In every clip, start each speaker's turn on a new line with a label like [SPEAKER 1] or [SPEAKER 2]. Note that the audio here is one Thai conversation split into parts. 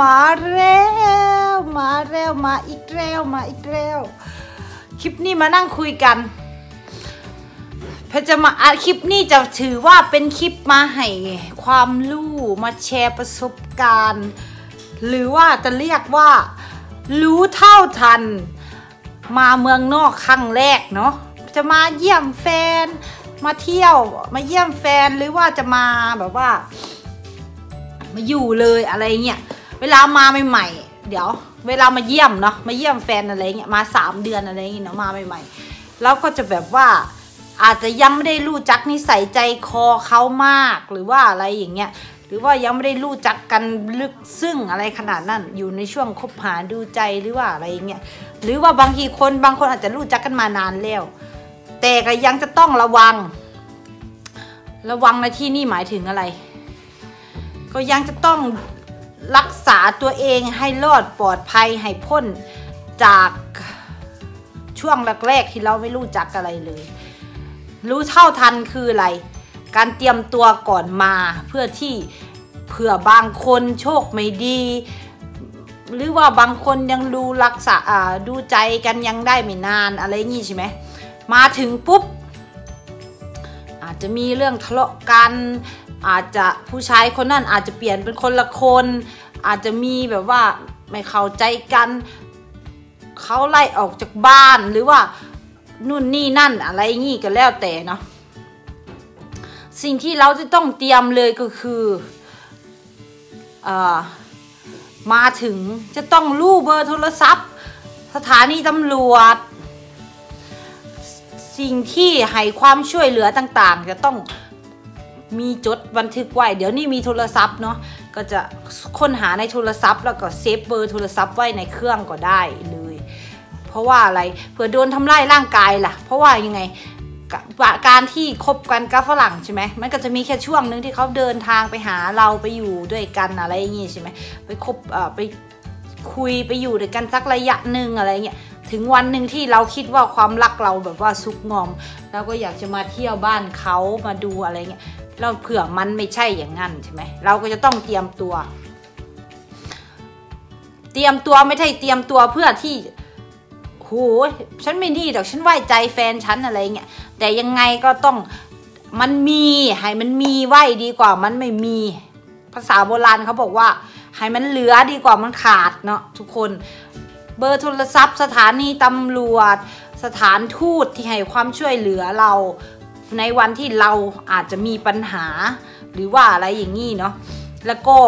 [SPEAKER 1] มาแล้วมาแล้วมาอีกแล้วมาอีกแล้วคลิปนี้มานั่งคุยกันเพจะมาอัดคลิปนี้จะถือว่าเป็นคลิปมาให้ความรู้มาแชร์ประสบการณ์ หรือว่าจะเรียกว่า รู้เท่าทัน มาเมืองนอกครั้งแรกเนาะจะมาเยี่ยมแฟน มาเที่ยวมาเยี่ยมแฟนหรือว่าจะมาแบบว่า มาอยู่เลยอะไรเงี้ย เวลามาใหม่ๆเดี๋ยว เวลามาเยี่ยมเนาะมาเยี่ยมแฟนอะไรเงี้ยมาสามเดือนอะไรเงี้ยเนาะมาใหม่ๆแล้วก็จะแบบว่าอาจจะยังไม่ได้รู้จักนิสัยใจคอเขามากหรือว่าอะไรอย่างเงี้ยหรือว่ายังไม่ได้รู้จักกันลึกซึ้งอะไรขนาดนั้น อยู่ในช่วงคบหาดูใจหรือว่าอะไรอย่างเงี้ยหรือว่าบางทีคนบางคนอาจจะรู้จักกันมานานแล้ว แต่ก็ยังจะต้องระวัง ระวังในที่นี่หมายถึงอะไร ก็ยังจะต้อง รักษาตัวเองให้รอดปลอดภัยให้พ้นจากช่วงแรกๆที่เราไม่รู้จักอะไรเลย รู้เท่าทันคืออะไร การเตรียมตัวก่อนมาเพื่อที่เผื่อบางคนโชคไม่ดี หรือว่าบางคนยังดูรักษาดูใจกันยังได้ไม่นานอะไรงี้ใช่ไหมมาถึงปุ๊บ จะมีเรื่องทะเลาะกัน อาจจะผู้ชายคนนั้นอาจจะเปลี่ยนเป็นคนละคน อาจจะมีแบบว่าไม่เข้าใจกันเขาไล่ออกจากบ้านหรือว่านู่นนี่นั่นอะไรงี้ก็แล้วแต่เนาะสิ่งที่เราจะต้องเตรียมเลยก็คือเออมาถึงจะต้องรู้เบอร์โทรศัพท์ สถานีตำรวจ สิ่งที่ให้ความช่วยเหลือต่างๆ จะต้องมีจดบันทึกไว้ เดี๋ยวนี้มีโทรศัพท์เนาะก็จะค้นหาในโทรศัพท์ แล้วก็เซฟเบอร์โทรศัพท์ไว้ในเครื่องก็ได้เลย เพราะว่าอะไรเผื่อโดนทำร้ายร่างกายล่ะ เพราะว่ายังไงการที่คบกันกับฝรั่งใช่ไหมมันก็จะมีแค่ช่วงหนึงที่เขาเดินทางไปหาเราไปอยู่ด้วยกันอะไรอย่างงี้ใช่ไหมไปคบไปคุยไปอยู่ด้วยกันสักระยะหนึ่งอะไรเงี้ย ถึงวันหนึ่งที่เราคิดว่าความรักเราแบบว่าซุกงอมเราก็อยากจะมาเที่ยวบ้านเขามาดูอะไรเงี้ยเราเผื่อมันไม่ใช่อย่างนั้นใช่ไหมเราก็จะต้องเตรียมตัว เตรียมตัวไม่ใช่เตรียมตัวเพื่อที่โหฉันไม่ดีหรอกฉันไว้ใจแฟนฉันอะไรเงี้ยแต่ยังไงก็ต้องมันมีให้มันมีไว้ดีกว่ามันไม่มี ภาษาโบราณเขาบอกว่าให้มันเหลือดีกว่ามันขาดเนาะทุกคน เบอร์โทรศัพท์ สถานีตำรวจ สถานทูตที่ให้ความช่วยเหลือเราในวันที่เราอาจจะมีปัญหา หรือว่าอะไรอย่างนี้เนาะแล้วก็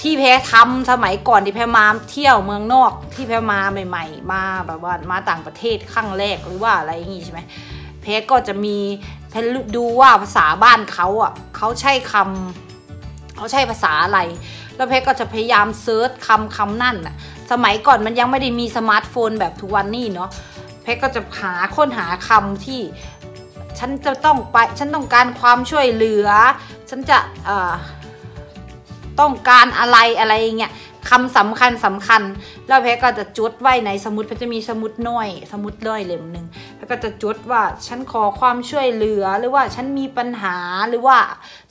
[SPEAKER 1] ที่แพ้ทำสมัยก่อนที่แพ้มาเที่ยวเมืองนอกที่แพ้มาใหม่ ๆ มาแบบว่ามาต่างประเทศครั้งแรกหรือว่าอะไรอย่างนี้ใช่ไหมแพ้ก็จะมีแพ้ดูว่าภาษาบ้านเขาอะเขาใช้คำเขาใช้ภาษาอะไร แล้วเพชรก็จะพยายามเซิร์ชคำคำนั่นน่ะสมัยก่อนมันยังไม่ได้มีสมาร์ทโฟนแบบทุกวันนี้เนาะเพชรก็จะหาค้นหาคำที่ฉันจะต้องไป ฉันต้องการความช่วยเหลือ ฉันจะเอ่อต้องการอะไรอะไรเงี้ย คำสำคัญสำคัญ แล้วเพชรก็จะจดไว้ในสมุดเพชรจะมีสมุดน้อย สมุดน้อยเล่มหนึ่งแล้ก็จะจดว่าฉันขอความช่วยเหลือหรือว่าฉันมีปัญหาหรือว่า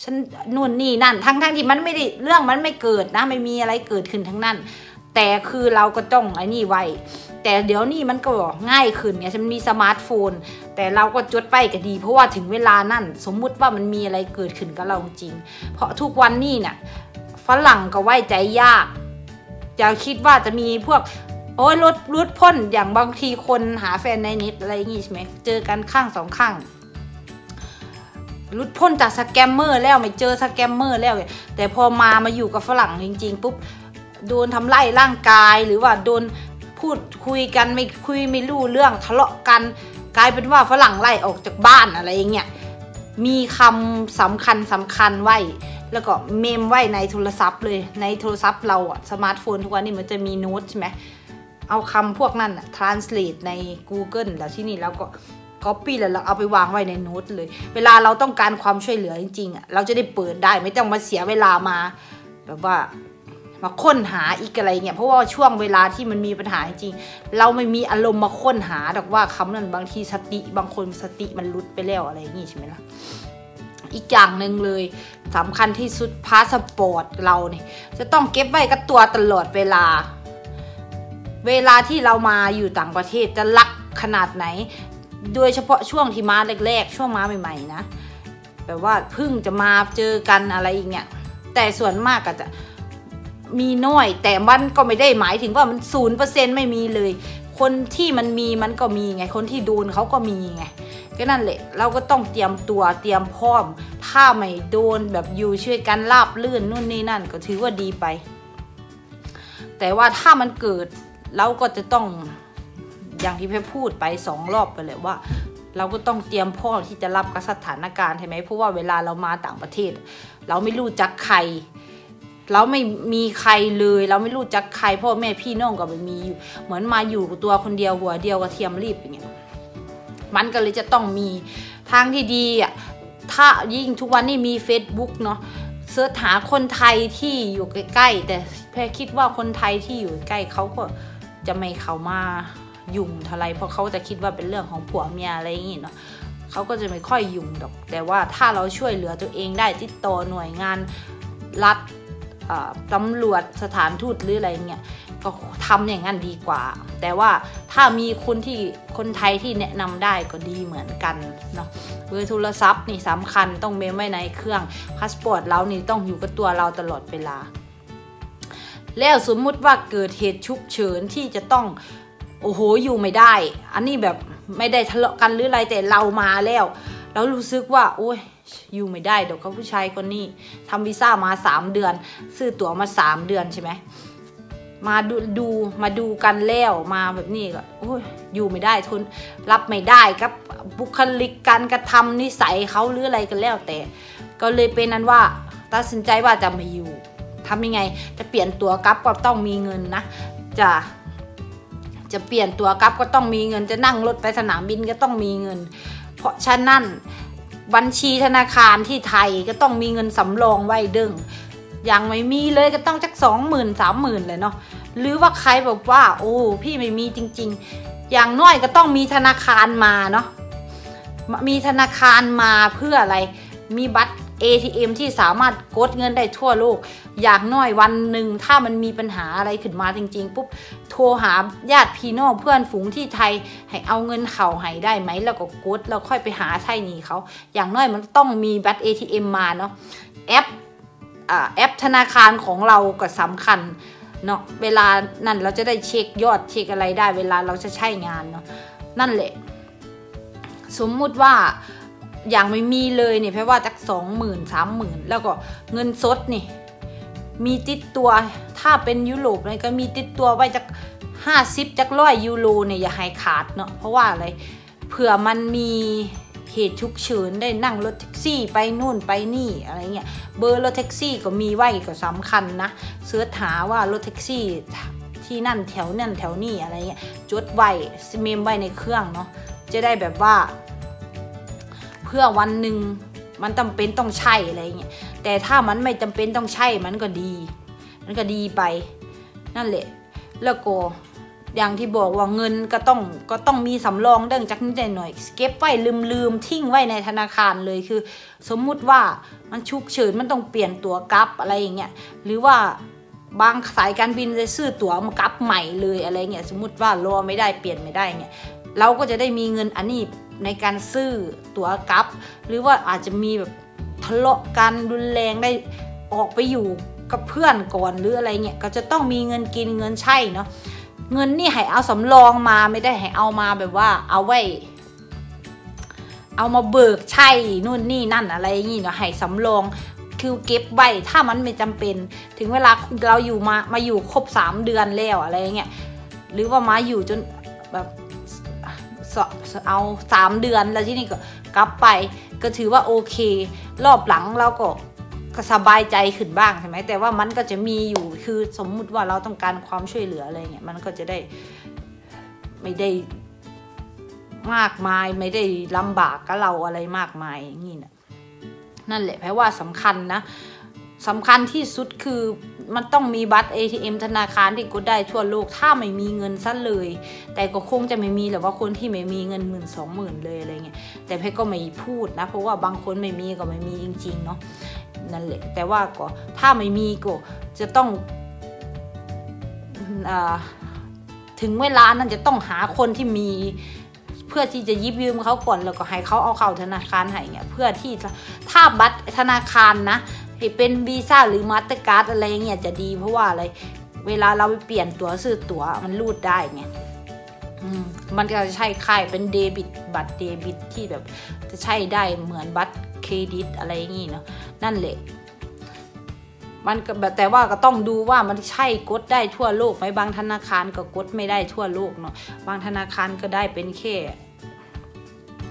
[SPEAKER 1] ฉันนู่นนี่นั่น ทั้งทั้งที่มันไม่ได้เรื่องมันไม่เกิดนะไม่มีอะไรเกิดขึ้นทั้งนั้น แต่คือเราก็ต้องไอ้นี่ไว้แต่เดี๋ยวนี้มันก็ง่ายขึ้นเนี่ยฉันมีสมาร์ทโฟน แต่เราก็จดไปก็ดี เพราะว่าถึงเวลานั่น สมมุติว่ามันมีอะไรเกิดขึ้นกับเราจริง เพราะทุกวันนี้เนี่ยฝรั่งก็ไว้ใจยาก จะคิดว่าจะมีพวกโอ้ยรถรถพ่นอย่างบางทีคนหาแฟนในเน็ตอะไรอย่างงี้ใช่ไหมเจอกันข้างสองข้างรุดพ้นจากสแกมเมอร์แล้วไม่เจอสแกมเมอร์แล้ว แต่พอมามาอยู่กับฝรั่งจริง ๆ ปุ๊บโดนทำร้ายร่างกายหรือว่าโดนพูดคุยกันไม่คุยไม่รู้เรื่องทะเลาะกันกลายเป็นว่าฝรั่งไล่ออกจากบ้านอะไรอย่างเงี้ยมีคำสำคัญสำคัญไว้ แล้วก็เมมไว้ในโทรศัพท์เลยในโทรศัพท์เราอะสมาร์ทโฟนทุกวันนี้มันจะมีโน้ตใช่ไหมเอาคำพวกนั้นอะ translate ใน Google แล้วที่นี่แล้วก็ copy แล้วเราเอาไปวางไว้ในโน้ตเลย เวลาเราต้องการความช่วยเหลือจริงๆอะเราจะได้เปิดได้ไม่ต้องมาเสียเวลามา แบบว่ามาค้นหาอีกอะไรเงี้ยเพราะว่าช่วงเวลาที่มันมีปัญหาจริงเราไม่มีอารมณ์มาค้นหาดอกว่าคำนั้นบางทีสติบางคนสติมันลุดไปแล้วอะไรอย่างงี้ใช่ไหมล่ะ อีกอย่างหนึ่งเลยสำคัญที่สุดพาสปอร์ตเราเนี่ยจะต้องเก็บไว้กับตัวตลอดเวลา เวลาที่เรามาอยู่ต่างประเทศจะรักขนาดไหน โดยเฉพาะช่วงที่มาแรก ๆ ช่วงมาใหม่ๆนะแบบว่าเพิ่งจะมาเจอกันอะไรอย่างเงี้ยแต่ส่วนมากก็จะมีน้อย แต่มันก็ไม่ได้หมายถึงว่ามันศูนย์เปอร์เซ็นต์ไม่มีเลย คนที่มันมีมันก็มีไง คนที่โดนเขาก็มีไง ก็นั่นแหละ เราก็ต้องเตรียมตัวเตรียมพร้อม ถ้าไม่โดนแบบอยู่ช่วยกันราบลื่นนู่นนี่นั่นก็ถือว่าดีไป แต่ว่าถ้ามันเกิดเราก็จะต้องอย่างที่พี่พูดไปสองรอบไปเลยว่า เราก็ต้องเตรียมพร้อมที่จะรับกับสถานการณ์ใช่ไหมเพราะว่าเวลาเรามาต่างประเทศ เราไม่รู้จักใคร เราไม่มีใครเลย เราไม่รู้จักใครพ่อแม่พี่น้องก็ไม่มีอยู่ เหมือนมาอยู่ตัวคนเดียวหัวเดียวกระเทียมรีบอย่างเงี้ย มันก็เลยจะต้องมีทางที่ดีอะถ้ายิ่งทุกวันนี้มี Facebook เนาะเสิร์ชหาคนไทยที่อยู่ใกล้ๆแต่แพรคิดว่าคนไทยที่อยู่ใกล้เขาก็จะไม่เข้ามายุ่งเท่าไรเพราะเขาจะคิดว่าเป็นเรื่องของผัวเมียอะไรอย่างงี้เนาะเขาก็จะไม่ค่อยยุ่งดอก แต่ว่าถ้าเราช่วยเหลือตัวเองได้ติดต่อหน่วยงานรัฐตำรวจสถานทูตหรืออะไรเงี้ย ก็ทำอย่างนั้นดีกว่า แต่ว่าถ้ามีคนที่คนไทยที่แนะนำได้ก็ดีเหมือนกันเนาะเบอร์โทรศัพท์นี่สำคัญต้องเมมไว้ในเครื่องพาสปอร์ตเรานี่ต้องอยู่กับตัวเราตลอดเวลา แล้วสมมุติว่าเกิดเหตุฉุกเฉินที่จะต้องโอ้โหอยู่ไม่ได้ อันนี้แบบไม่ได้ทะเลาะกันหรืออะไรแต่เรามาแล้ว เรารู้สึกว่า โอ้ยอยู่ไม่ได้เดี๋ยวเขาผู้ชายคนนี้ทำวีซ่ามาสามเดือน ซื้อตั๋วมาสามเดือนใช่ไหม มาดูดูมาดูกันแล้วมาแบบนี้ก็โอ้ยอยู่ไม่ได้ทนรับไม่ได้ครับบุคลิกการกระทำนิสัยเขาหรืออะไรกันแล้วแต่ ก็เลยเป็นนั้นว่าตัดสินใจว่าจะไม่อยู่ทำยังไง จะเปลี่ยนตัวกลับก็ต้องมีเงินนะ จะจะเปลี่ยนตัวกลับก็ต้องมีเงิน จะนั่งรถไปสนามบินก็ต้องมีเงิน เพราะฉะนั้นบัญชีธนาคารที่ไทยก็ต้องมีเงินสำรองไว้ดึง ยังไม่มีเลยก็ต้องจักสองหมื่นสามหมื่นเลยเนาะหรือว่าใครบอกว่า โอ้พี่ไม่มีจริง ๆ อย่างน้อยก็ต้องมีธนาคารมาเนาะมีธนาคารมาเพื่ออะไร มีบัตร ATM ที่สามารถกดเงินได้ทั่วโลก อย่างน้อยวันหนึ่งถ้ามันมีปัญหาอะไรขึ้นมาจริง ๆ ปุ๊บ โทรหาญาติพี่น้องเพื่อนฝูงที่ไทย ให้เอาเงินเข่าให้ได้ไหม แล้วก็กดแล้วค่อยไปหาใช่หนีเขา อย่างน้อยมันต้องมีบัตร ATM มาเนาะแอป แอปธนาคารของเราก็สำคัญเนาะเวลานั่นเราจะได้เช็คยอดเช็คอะไรได้ เวลาเราจะใช้งานเนาะนั่นแหละ สมมุติว่าอย่างไม่มีเลยเนี่ยแปลว่าจักสองหมื่นสามหมื่นแล้วก็เงินสดนี่ มีติดตัวถ้าเป็นยุโรปเนี่ยก็มีติดตัวไว้จากห้าสิบจากร้อยยูโรเนี่ยอย่าให้ขาดเนาะเพราะว่าอะไรเผื่อมันมี เหตุฉุกเฉินได้นั่งรถแท็กซี่ไปนู่นไปนี่อะไรเงี้ยเบอร์รถแท็กซี่ก็มีไว้ก็สำคัญนะเสิร์ชหาว่ารถแท็กซี่ที่นั่นแถวนั่นแถวนี่อะไรเงี้ยจดไว้เมมไว้ในเครื่องเนาะจะได้แบบว่า เพื่อวันหนึ่งมันจาเป็นต้องใช่อะไรเงี้ยแต่ถ้ามันไม่จำเป็นต้องใช่มันก็ดี มันก็ดีไป นั่นแหละแล้วก็ อย่างที่บอกว่าเงินก็ต้องก็ต้องมีสำรองเด้งจากนิดหน่อย เก็บไว้ลืมลืมทิ้งไว้ในธนาคารเลยคือ สมมุติว่ามันชุกเฉินมันต้องเปลี่ยนตั๋วกลับอะไรอย่างเงี้ยหรือว่าบางสายการบินจะซื้อตั๋วมากลับใหม่เลยอะไรเงี้ยสมมติว่ารอไม่ได้เปลี่ยนไม่ได้เงี้ยเราก็จะได้มีเงินอันนี้ในการซื้อตั๋วกลับ หรือว่าอาจจะมีแบบทะเลาะกันรุนแรงได้ออกไปอยู่กับเพื่อนก่อนหรืออะไรเงี้ยก็จะต้องมีเงินกินเงินใช้เนาะ เงินนี่ให้เอาสำรองมาไม่ได้ให้เอามาแบบว่า เอาไว้ เอามาเบิกใช่นู่นนี่นั่นอะไรอย่างงี้เนาะให้สำรองคือเก็บไว้ถ้ามันไม่จำเป็น ถึงเวลาเราอยู่มามาอยู่ครบสามเดือนแล้วอะไรเงี้ยหรือว่ามาอยู่จนแบบเอาสามเดือนแล้วที่นี่ก็กลับไป ก็ถือว่าโอเค รอบหลังเราก็ ก็สบายใจขึ้นบ้างใช่ไหมแต่ว่ามันก็จะมีอยู่คือสมมุติว่าเราต้องการความช่วยเหลืออะไรเงี้ยมันก็จะได้ไม่ได้มากมายไม่ได้ลำบากกับเราอะไรมากมายอย่างนี้นะนั่นแหละแปลว่าสำคัญนะสำคัญที่สุดคือมันต้องมีบัตร ATM ธนาคารที่กดได้ทั่วโลกถ้าไม่มีเงินซะเลย แต่ก็คงจะไม่มีแหละว่าคนที่ไม่มีเงินหมื่นสองหมื่นเลยอะไรเงี้ยแต่เพชรก็ไม่พูดนะ เพราะว่าบางคนไม่มีก็ไม่มีจริง ๆ เนาะ นั่นแหละแต่ว่าก็ถ้าไม่มีก็จะต้องอถึงเวลานั้นจะต้องหาคนที่มีเพื่อที่จะยิบยืมเขาก่อนแล้วก็ให้เขาเอาเข้าธนาคารให้เงี้ยเพื่อที่ถ้าบัตรธนาคารนะให้เป็นวีซ่าหรือมาสเตอร์การ์ดอะไรเงี้ยจะดีเพราะว่าอะไร เวลาเราไปเปลี่ยนตั๋วซื้อตั๋วมันรูดได้ไงมันก็จะใช่ค่ายเป็นเดบิตบัตรเดบิตที่แบบจะใช้ได้เหมือนบัตร เครดิตอะไรอย่างงี้เนาะนั่นแหละมันแต่ว่าก็ต้องดูว่ามันใช่กดได้ทั่วโลกไหมบางธนาคารก็กดไม่ได้ทั่วโลกเนาะบางธนาคารก็ได้เป็นแค่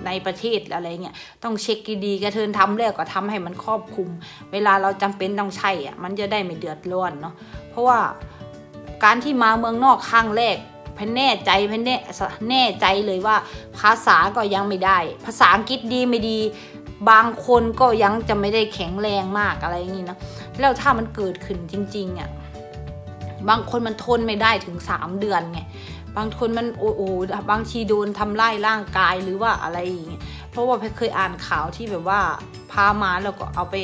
[SPEAKER 1] ในประเทศอะไรเงี้ยต้องเช็คดีๆกระเทินทำแล้วก็ทำให้มันครอบคลุม เวลาเราจำเป็นต้องใช้อะมันจะได้ไม่เดือดร้อนเนาะเพราะว่าการที่มาเมืองนอกครั้งแรกพนแน่ใจพนแน่แน่ใจเลยว่าภาษาก็ยังไม่ได้ ภาษาอังกฤษดีไม่ดี บางคนก็ยังจะไม่ได้แข็งแรงมากอะไรอย่างนี้นะ แล้วถ้ามันเกิดขึ้นจริงๆอะ บางคนมันทนไม่ได้ถึงสามเดือนไง บางคนมันโอ้โหบางทีโดนทำร้ายร่างกายหรือว่าอะไรอย่างเงี้ย เพราะว่าเคยอ่านข่าวที่แบบว่าพามาแล้วก็เอาไป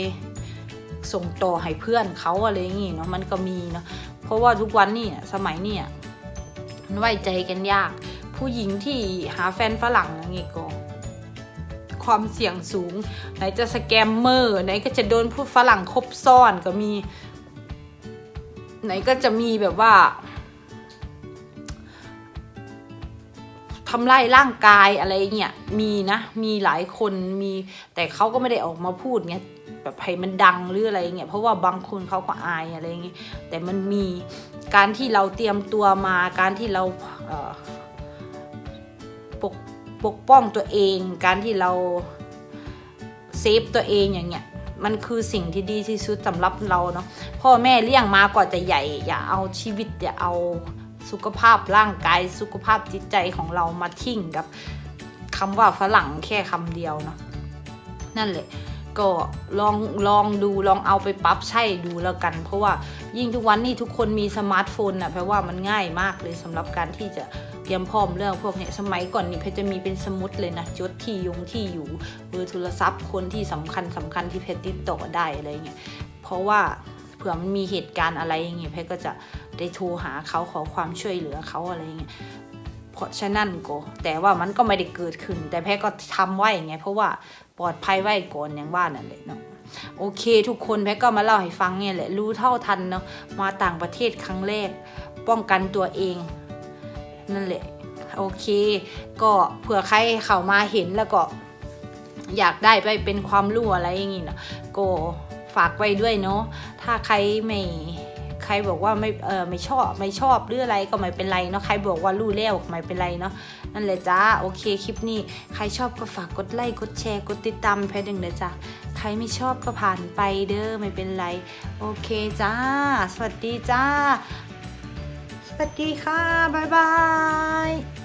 [SPEAKER 1] ส่งต่อให้เพื่อนเขาอะไรอย่างงี้เนาะ มันก็มีเนาะ เพราะว่าทุกวันนี่สมัยนี่มันไว้ใจกันยาก ผู้หญิงที่หาแฟนฝรั่งอย่างงี้ก็ ความเสี่ยงสูง ไหนจะสแกมเมอร์ ไหนก็จะโดนผู้ฝรั่งคบซ่อนก็มี ไหนก็จะมีแบบว่าทำร้ายร่างกายอะไรเงี้ยมีนะ มีหลายคนมีแต่เขาก็ไม่ได้ออกมาพูดเงี้ยแบบให้มันดังหรืออะไรเงี้ยเพราะว่าบางคนเขาก็อายอะไรเงี้ยแต่มันมีการที่เราเตรียมตัวมาการที่เรา ปกป้องตัวเอง การที่เราเซฟตัวเองอย่างเงี้ยมันคือสิ่งที่ดีที่สุดสำหรับเราเนาะพ่อแม่เลี้ยงมาก่อนจะใหญ่ อย่าเอาชีวิตอย่าเอาสุขภาพร่างกายสุขภาพจิตใจของเรามาทิ้งกับคำว่าฝรั่งแค่คำเดียวเนาะนั่นแหละก็ลองลองดูลองเอาไปปรับใช้ดูแล้วกัน เพราะว่ายิ่งทุกวันนี้ทุกคนมีสมาร์ทโฟนอะแปลว่ามันง่ายมากเลยสำหรับการที่จะ เตรียมพร้อมเรื่องพวกเนี้สมัยก่อนนี่เพชรจะมีเป็นสมุดเลยนะจดที่ยงที่อยู่เบอร์โทรศัพท์คนที่สำคัญสำคัญที่เพชรติดต่อได้อะไรเงี้ยเพราะว่าเผื่อมันมีเหตุการณ์อะไรอย่างเงี้ยเพชรก็จะได้โทรหาเขาขอความช่วยเหลือเขาอะไรเงี้ยเพราะฉะนั้นก็แต่ว่ามันก็ไม่ได้เกิดขึ้น แต่แพ้ก็ทำไว้ไงเพราะว่าปลอดภัยไว้ก่อนอย่างว่านั่นแหละเนาะโอเค ทุกคนแพ้ก็มาเล่าให้ฟังเนี่ยแหละรู้เท่าทันเนาะมาต่างประเทศครั้งแรก ป้องกันตัวเอง นั่นแหละโอเค ก็เผื่อใครเข้ามาเห็นแล้วก็ อยากได้ไปเป็นความรู้อะไรอย่างงี้เนาะก็ฝากไว้ด้วยเนาะถ้าใครไม่ใครบอกว่าไม่เออไม่ชอบไม่ชอบหรืออะไรก็ไม่เป็นไรเนาะใครบอกว่ารู้แล้วไม่เป็นไรเนาะนั่นแหละจ้าโอเคคลิปนี้ ใครชอบก็ฝากกดไลค์กดแชร์กดติดตามแพทย์หนึ่งเด้อจ้าใครไม่ชอบก็ผ่านไปเด้อไม่เป็นไร โอเคจ้า สวัสดีจ้า สวัสดีค่ะ บ๊ายบาย